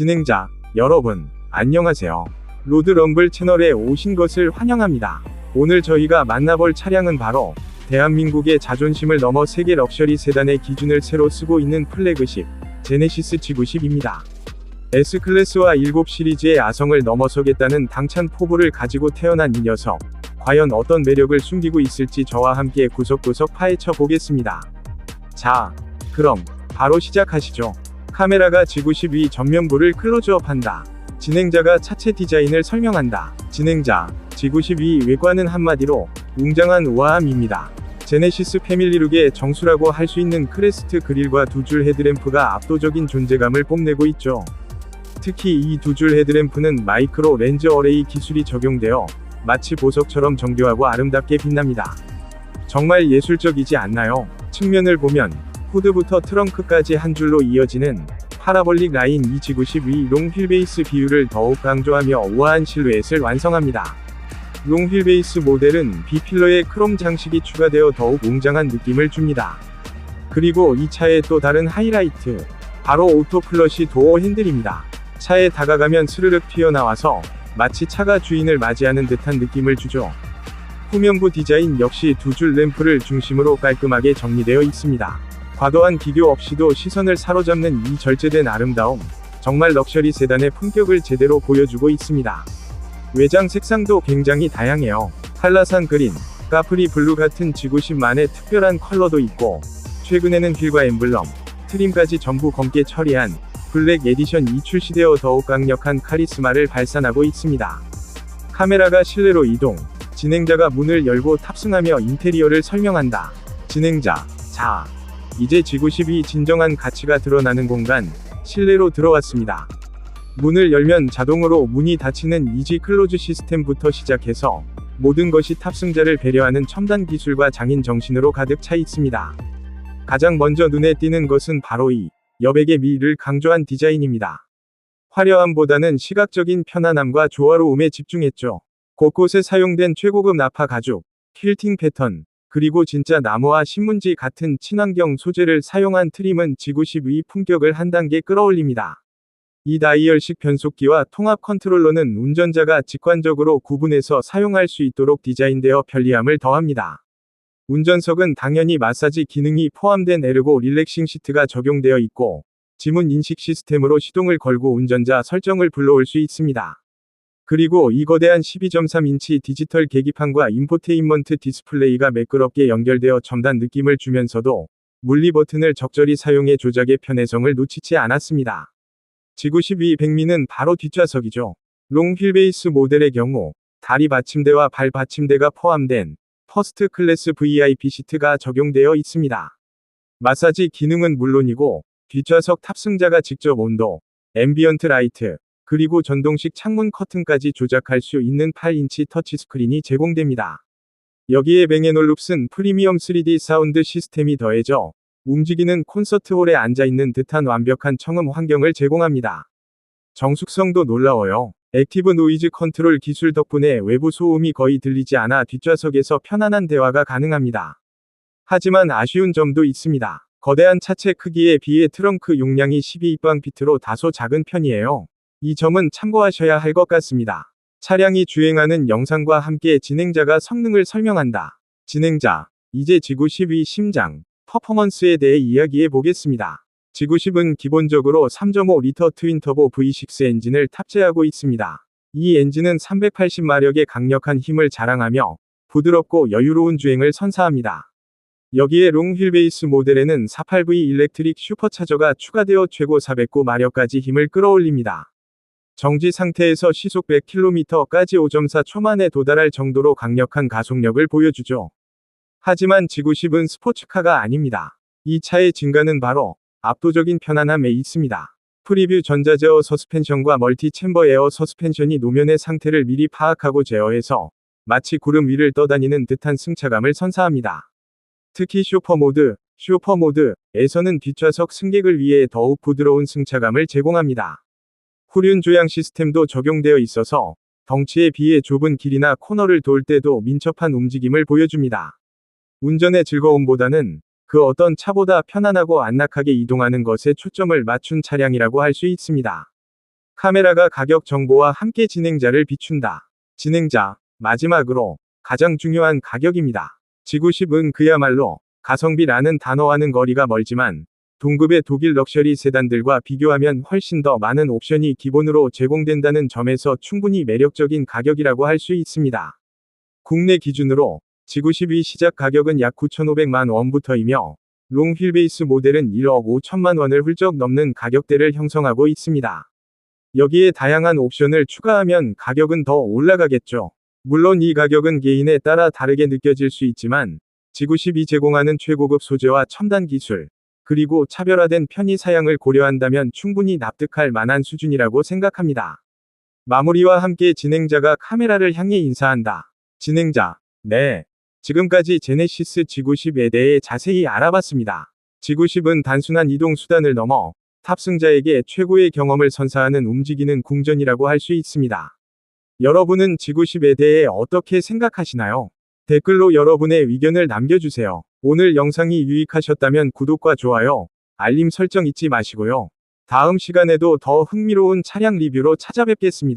진행자, 여러분, 안녕하세요. 로드럼블 채널에 오신 것을 환영합니다. 오늘 저희가 만나볼 차량은 바로 대한민국의 자존심을 넘어 세계 럭셔리 세단의 기준을 새로 쓰고 있는 플래그십, 제네시스 G90입니다. S클래스와 7 시리즈의 아성을 넘어서겠다는 당찬 포부를 가지고 태어난 이 녀석. 과연 어떤 매력을 숨기고 있을지 저와 함께 구석구석 파헤쳐 보겠습니다. 자, 그럼 바로 시작하시죠. 카메라가 G90위 전면부를 클로즈업한다. 진행자가 차체 디자인을 설명한다. 진행자, G92 외관은 한마디로 웅장한 우아함입니다. 제네시스 패밀리룩의 정수라고 할 수 있는 크레스트 그릴과 두 줄 헤드램프가 압도적인 존재감을 뽐내고 있죠. 특히 이 두 줄 헤드램프는 마이크로 렌즈 어레이 기술이 적용되어 마치 보석처럼 정교하고 아름답게 빛납니다. 정말 예술적이지 않나요? 측면을 보면 후드부터 트렁크까지 한 줄로 이어지는 파라볼릭 라인 이 G92 롱 휠베이스 비율을 더욱 강조하며 우아한 실루엣을 완성합니다. 롱 휠베이스 모델은 B필러에 크롬 장식이 추가되어 더욱 웅장한 느낌을 줍니다. 그리고 이 차의 또 다른 하이라이트, 바로 오토 플러시 도어 핸들입니다. 차에 다가가면 스르륵 튀어나와서 마치 차가 주인을 맞이하는 듯한 느낌을 주죠. 후면부 디자인 역시 두 줄 램프를 중심으로 깔끔하게 정리되어 있습니다. 과도한 기교 없이도 시선을 사로잡는 이 절제된 아름다움, 정말 럭셔리 세단의 품격을 제대로 보여주고 있습니다. 외장 색상도 굉장히 다양해요. 한라산 그린, 까프리 블루 같은 G90만의 특별한 컬러도 있고, 최근에는 휠과 엠블럼, 트림까지 전부 검게 처리한 블랙 에디션이 출시되어 더욱 강력한 카리스마를 발산하고 있습니다. 카메라가 실내로 이동, 진행자가 문을 열고 탑승하며 인테리어를 설명한다. 진행자, 자, 이제 G90이 진정한 가치가 드러나는 공간, 실내로 들어왔습니다. 문을 열면 자동으로 문이 닫히는 이지 클로즈 시스템부터 시작해서 모든 것이 탑승자를 배려하는 첨단 기술과 장인 정신으로 가득 차 있습니다. 가장 먼저 눈에 띄는 것은 바로 이 여백의 미를 강조한 디자인입니다. 화려함보다는 시각적인 편안함과 조화로움에 집중했죠. 곳곳에 사용된 최고급 나파 가죽, 퀼팅 패턴, 그리고 진짜 나무와 신문지 같은 친환경 소재를 사용한 트림은 G90의 품격을 한 단계 끌어올립니다. 이 다이얼식 변속기와 통합 컨트롤러는 운전자가 직관적으로 구분해서 사용할 수 있도록 디자인되어 편리함을 더합니다. 운전석은 당연히 마사지 기능이 포함된 에르고 릴렉싱 시트가 적용되어 있고, 지문 인식 시스템으로 시동을 걸고 운전자 설정을 불러올 수 있습니다. 그리고 이 거대한 12.3인치 디지털 계기판과 인포테인먼트 디스플레이가 매끄럽게 연결되어 첨단 느낌을 주면서도 물리 버튼을 적절히 사용해 조작의 편해성을 놓치지 않았습니다. G92 백미는 바로 뒷좌석이죠. 롱 휠베이스 모델의 경우 다리 받침대와 발 받침대가 포함된 퍼스트 클래스 VIP 시트가 적용되어 있습니다. 마사지 기능은 물론이고 뒷좌석 탑승자가 직접 온도, 앰비언트 라이트, 그리고 전동식 창문 커튼까지 조작할 수 있는 8인치 터치스크린이 제공됩니다. 여기에 뱅앤올룹슨 프리미엄 3D 사운드 시스템이 더해져 움직이는 콘서트홀에 앉아있는 듯한 완벽한 청음 환경을 제공합니다. 정숙성도 놀라워요. 액티브 노이즈 컨트롤 기술 덕분에 외부 소음이 거의 들리지 않아 뒷좌석에서 편안한 대화가 가능합니다. 하지만 아쉬운 점도 있습니다. 거대한 차체 크기에 비해 트렁크 용량이 12입방피트로 다소 작은 편이에요. 이 점은 참고하셔야 할 것 같습니다. 차량이 주행하는 영상과 함께 진행자가 성능을 설명한다. 진행자, 이제 G90이 심장, 퍼포먼스에 대해 이야기해 보겠습니다. G90은 기본적으로 3.5리터 트윈터보 V6 엔진을 탑재하고 있습니다. 이 엔진은 380마력의 강력한 힘을 자랑하며 부드럽고 여유로운 주행을 선사합니다. 여기에 롱 휠베이스 모델에는 48V 일렉트릭 슈퍼차저가 추가되어 최고 409마력까지 힘을 끌어올립니다. 정지 상태에서 시속 100km까지 5.4 초 만에 도달할 정도로 강력한 가속력을 보여주죠. 하지만 G90은 스포츠카가 아닙니다. 이 차의 진가는 바로 압도적인 편안함에 있습니다. 프리뷰 전자 제어 서스펜션과 멀티 챔버 에어 서스펜션이 노면의 상태를 미리 파악하고 제어해서 마치 구름 위를 떠다니는 듯한 승차감을 선사합니다. 특히 쇼퍼 모드, 쇼퍼 모드에서는 뒷좌석 승객을 위해 더욱 부드러운 승차감을 제공합니다. 후륜 조향 시스템도 적용되어 있어서 덩치에 비해 좁은 길이나 코너를 돌 때도 민첩한 움직임을 보여줍니다. 운전의 즐거움보다는 그 어떤 차보다 편안하고 안락하게 이동하는 것에 초점을 맞춘 차량이라고 할 수 있습니다. 카메라가 가격 정보와 함께 진행자를 비춘다. 진행자, 마지막으로 가장 중요한 가격입니다. 지구 10은 그야말로 가성비라는 단어와는 거리가 멀지만 동급의 독일 럭셔리 세단들과 비교하면 훨씬 더 많은 옵션이 기본으로 제공된다는 점에서 충분히 매력적인 가격이라고 할 수 있습니다. 국내 기준으로 지구12 시작 가격은 약 9,500만 원부터이며 롱 휠베이스 모델은 1억 5천만 원을 훌쩍 넘는 가격대를 형성하고 있습니다. 여기에 다양한 옵션을 추가하면 가격은 더 올라가겠죠. 물론 이 가격은 개인에 따라 다르게 느껴질 수 있지만 지구12 제공하는 최고급 소재와 첨단 기술, 그리고 차별화된 편의 사양을 고려한다면 충분히 납득할 만한 수준이라고 생각합니다. 마무리와 함께 진행자가 카메라를 향해 인사한다. 진행자, 네. 지금까지 제네시스 지구10에 대해 자세히 알아봤습니다. 지구10은 단순한 이동 수단을 넘어 탑승자에게 최고의 경험을 선사하는 움직이는 궁전이라고 할 수 있습니다. 여러분은 지구10에 대해 어떻게 생각하시나요? 댓글로 여러분의 의견을 남겨주세요. 오늘 영상이 유익하셨다면 구독과 좋아요, 알림 설정 잊지 마시고요. 다음 시간에도 더 흥미로운 차량 리뷰로 찾아뵙겠습니다.